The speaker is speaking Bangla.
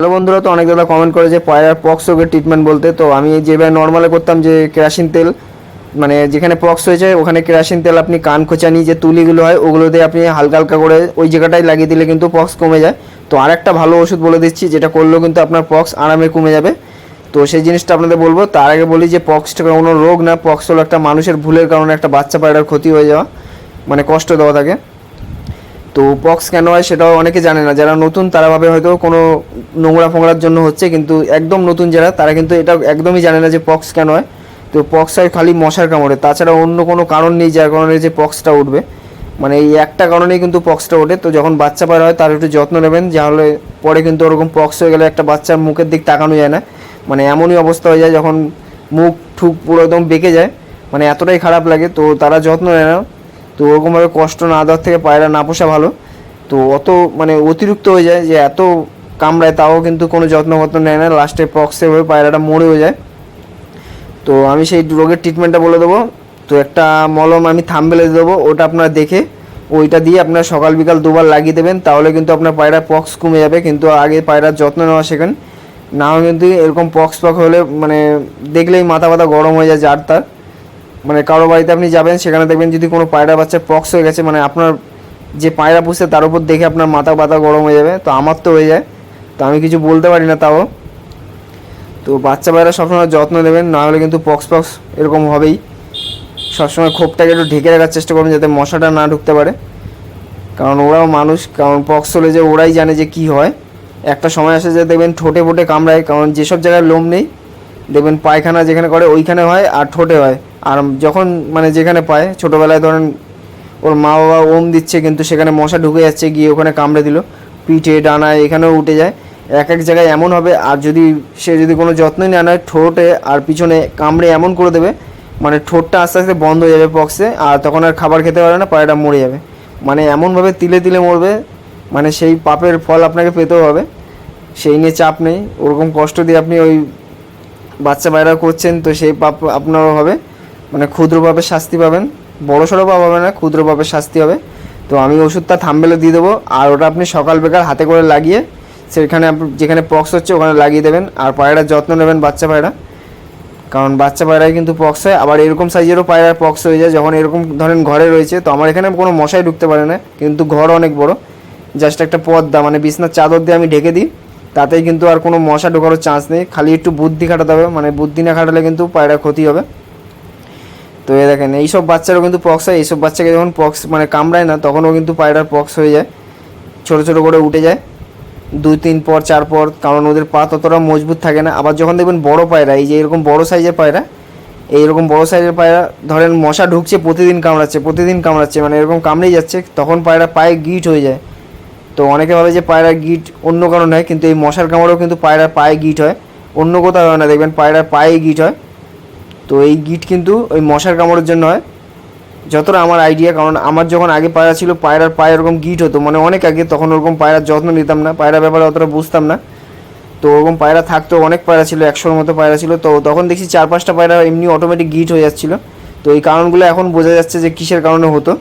হ্যালো বন্ধুরা, তো অনেক দাদা কমেন্ট করে যে পয়রার পক্স রোগের ট্রিটমেন্ট বলতে। তো আমি যেভাবে নর্মালে করতাম যে কেরাসিন তেল মানে যেখানে পক্স হয়েছে, ওখানে কেরাসিন তেল আপনি কান খোঁচানি, যে তুলিগুলো হয়, ওগুলো দিয়ে আপনি হালকা হালকা করে ওই জায়গাটায় লাগিয়ে দিলে কিন্তু পক্স কমে যায়। তো আরেকটা ভালো ওষুধ বলে দিচ্ছি, যেটা করলেও কিন্তু আপনার পক্স আরামে কমে যাবে। তো সেই জিনিসটা আপনাদের বলব, তার আগে বলি যে পক্সটা কোনো রোগ না, পক্স হলো একটা মানুষের ভুলের কারণে একটা বাচ্চা পায়রার ক্ষতি হয়ে যাওয়া মানে কষ্ট দেওয়া থাকে। তো পক্স কেন হয় সেটাও অনেকে জানে না। যারা নতুন, তারা ভাবে হয়তো কোনো নোংরা ফোংরার জন্য হচ্ছে, কিন্তু একদম নতুন যারা, তারা কিন্তু এটা একদমই জানে না যে পক্স কেন হয়। তো পক্স হয় খালি মশার কামড়ে। তাছাড়া অন্য কোনো কারণ নেই যার কারণে যে পক্সটা উঠবে। মানে এই একটা কারণেই কিন্তু পক্সটা ওঠে। তো যখন বাচ্চা পার হয়, তার একটু যত্ন নেবেন। যাহলে পরে কিন্তু ওরকম পক্স হয়ে গেলে একটা বাচ্চার মুখের দিক তাকানো যায় না। মানে এমনই অবস্থা হয়ে যায় যখন মুখ, ঠুক পুরো একদম বেঁকে যায়। মানে এতটাই খারাপ লাগে। তো তারা যত্ন নেয় না। তো ওরকমভাবে কষ্ট না দেওয়ার থেকে পায়রা না পোষা ভালো। তো অত মানে অতিরিক্ত হয়ে যায় যে এত কামড়ায় তাও কিন্তু কোনো যত্ন ফত্ন নেয় না। লাস্টে পক্সে হয়ে পায়রাটা মরেও যায়। তো আমি সেই রোগের ট্রিটমেন্টটা বলে দেবো। তো একটা মলম আমি থামবেলে দেবো। ওটা আপনারা দেখে ওইটা দিয়ে আপনার সকাল, বিকাল দুবার লাগিয়ে দেবেন। তাহলে কিন্তু আপনার পায়রা পক্স কমে যাবে। কিন্তু আগে পায়রার যত্ন নেওয়া শেখেন। না কিন্তু এরকম পক্স পক হলে মানে দেখলেই মাথা ব্যথা গরম হয়ে যায় যার তার মানে কারও বাড়িতে আপনি যাবেন, সেখানে দেখবেন যদি কোনো পায়রা বাচ্চা পক্স হয়ে গেছে মানে আপনার যে পায়রা পুষছে তার উপর দেখে আপনার মাথা ব্যথা গরম হয়ে যাবে। তো আমার তো হয়ে যায়। তো আমি কিছু বলতে পারি না তাও। তো বাচ্চা পায়রা সবসময় যত্ন নেবেন, না হলে কিন্তু পক্স পক্স এরকম হবেই। সবসময় খোপটাকে একটু ঢেকে রাখার চেষ্টা করবেন যাতে মশাটা না ঢুকতে পারে। কারণ ওরাও মানুষ, কারণ পক্স হলে যে ওরাই জানে যে কি হয়। একটা সময় আসে যে দেখবেন ঠোঁটে ফোটে কামড়ায়, কারণ যেসব জায়গায় লোম নেই, দেখবেন পায়খানা যেখানে করে ওইখানে হয় আর ঠোঁটে হয়। আর যখন মানে যেখানে পায়, ছোটোবেলায় ধরেন ওর মা বাবা ওম দিচ্ছে, কিন্তু সেখানে মশা ঢুকে যাচ্ছে, গিয়ে ওখানে কামড়ে দিল, পিঠে, ডানায়, এখানেও উঠে যায়। এক এক জায়গায় এমন হবে, আর যদি সে যদি কোনো যত্নই না নেয়, ঠোঁটে আর পিছনে কামড়ে এমন করে দেবে মানে ঠোঁটটা আস্তে আস্তে বন্ধ হয়ে যাবে পক্সে আর তখন আর খাবার খেতে পারে না পায়রাটা মরে যাবে। মানে এমনভাবে তিলে তিলে মরবে মানে সেই পাপের ফল আপনাকে পেতেও হবে, সেই নিয়ে চাপ নেই। ওরকম কষ্ট দিয়ে আপনি ওই বাচ্চা পায়রা করছেন, তো সেই পাপ আপনারও হবে। মানে ক্ষুদ্রভাবে শাস্তি পাবেন বড় সড়ো পাপ হবে না, ক্ষুদ্রভাবে শাস্তি হবে। তো আমি ওষুধটা থামবেলে দিয়ে দেবো, আর ওটা আপনি সকাল বেকার হাতে করে লাগিয়ে সেখানে যেখানে পক্স হচ্ছে ওখানে লাগিয়ে দেবেন, আর পায়রার যত্ন নেবেন বাচ্চা পায়রা। কারণ বাচ্চা পায়রায় কিন্তু পক্স হয়, আবার এরকম সাইজেরও পায়রার পক্স হয়ে যায়, যখন এরকম ধরেন ঘরে রয়েছে, তো আমার এখানে কোনো মশাই ঢুকতে পারে না, কিন্তু ঘর অনেক বড়। জাস্ট একটা পর্দা মানে বিছনার চাদর দিয়ে আমি ঢেকে দিই, তাতেই কিন্তু আর কোনো মশা ঢোকারও চান্স নেই। খালি একটু বুদ্ধি খাটাতে হবে মানে বুদ্ধি না খাটালে কিন্তু পায়রা ক্ষতি হবে। তো এ দেখেন, এইসব বাচ্চারও কিন্তু পক্স হয়, এইসব বাচ্চাকে যখন পক্স মানে কামড়ায় না, তখনও কিন্তু পায়রার পক্স হয়ে যায়। ছোটো ছোটো করে উঠে যায়। দুই তিন পর, চার পর, কারণ ওদের পা ততটা মজবুত থাকে না। আবার যখন দেখবেন বড় পায়রা, এই যে এরকম বড় সাইজের পায়রা এইরকম বড় সাইজের পায়রা, ধরেন মশা ঢুকছে, প্রতিদিন কামড়াচ্ছে প্রতিদিন কামড়াচ্ছে মানে এরকম কামড়েই যাচ্ছে, তখন পায়রা পায়ে গিট হয়ে যায়। তো অনেকে ভাবে যে পায়রার গিট অন্য কারণে হয়, কিন্তু এই মশার কামড়েও কিন্তু পায়রার পায়ে গিট হয়। অন্য কোথাও হয় না, দেখবেন পায়রার পায়ে গিট হয়। তো এই গিট কিন্তু ওই মশার কামড়ের জন্য হয়। যতটা আমার আইডিয়া কারণ আমার যখন আগে পায়রা ছিল, পায়রার পায়ে ওরকম গিট হতো। মানে অনেক আগে তখন ওরকম পায়রার যত্ন নিতাম না পায়রা ব্যাপারে অতটা বুঝতাম না। তো ওরকম পায়রা থাকতো, অনেক পায়রা ছিল, একশোর মতো পায়রা ছিল। তো তখন দেখছি চার পাঁচটা পায়রা এমনি অটোমেটিক গিট হয়ে যাচ্ছিল। তো এই কারণগুলো এখন বোঝা যাচ্ছে যে কিসের কারণে হতো।